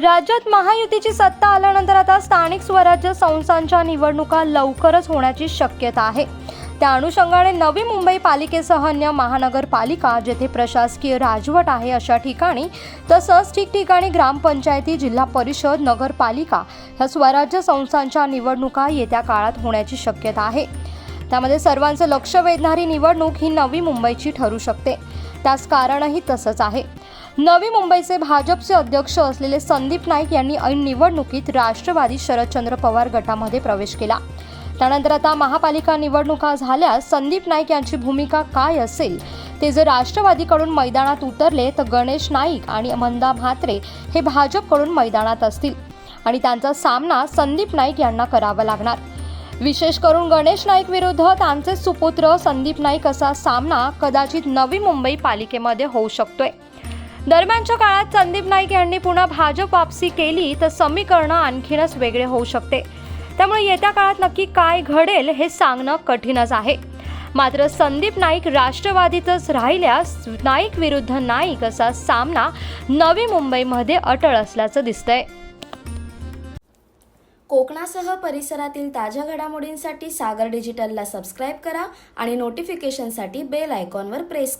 राज्यात महायुतीची सत्ता आल्यानंतर आता स्थानिक स्वराज्य संस्थांच्या निवडणुका लवकरच होण्याची शक्यता आहे. त्या अनुषंगाने नवी मुंबई पालिकेसह अन्य महानगरपालिका जेथे प्रशासकीय राजवट आहे अशा ठिकाणी तसंच ठिकठिकाणी ग्रामपंचायती जिल्हा परिषद नगरपालिका ह्या स्वराज्य संस्थांच्या निवडणुका येत्या काळात होण्याची शक्यता आहे. त्यामध्ये सर्वांचं लक्ष वेधणारी निवडणूक ही नवी मुंबईची ठरू शकते. त्यास कारणही तसंच आहे. नवी मुंबईचे भाजपचे अध्यक्ष असलेले संदीप नाईक यांनी ऐन निवडणुकीत राष्ट्रवादी शरदचंद्र पवार गटामध्ये प्रवेश केला. त्यानंतर आता महापालिका निवडणुका झाल्यास संदीप नाईक यांची भूमिका काय असेल? ते जर राष्ट्रवादीकडून मैदानात उतरले तर गणेश नाईक आणि मंदा म्हात्रे हे भाजपकडून मैदानात असतील. आणि त्यांचा सामना संदीप नाईक यांना करावा लागणार. विशेष करून गणेश नाईक विरुद्ध त्यांचे सुपुत्र संदीप नाईक असा सामना कदाचित नवी मुंबई पालिकेमध्ये होऊ शकतोय. दरम्यानच्या काळात संदीप नाईक यांनी पुन्हा भाजप वापसी केली तर समीकरणं आणखीनच वेगळे होऊ शकते. त्यामुळे येत्या काळात नक्की काय घडेल हे सांगणं कठीणच आहे. मात्र संदीप नाईक राष्ट्रवादीतच राहिल्यास नाईक विरुद्ध नाईक असा सामना नवी मुंबईमध्ये अटळ असल्याचं दिसतंय. कोकणासह परिसरातील ताज्या घडामोडींसाठी सागर डिजिटलला सबस्क्राईब करा आणि नोटिफिकेशनसाठी बेल आयकॉनवर प्रेस करा.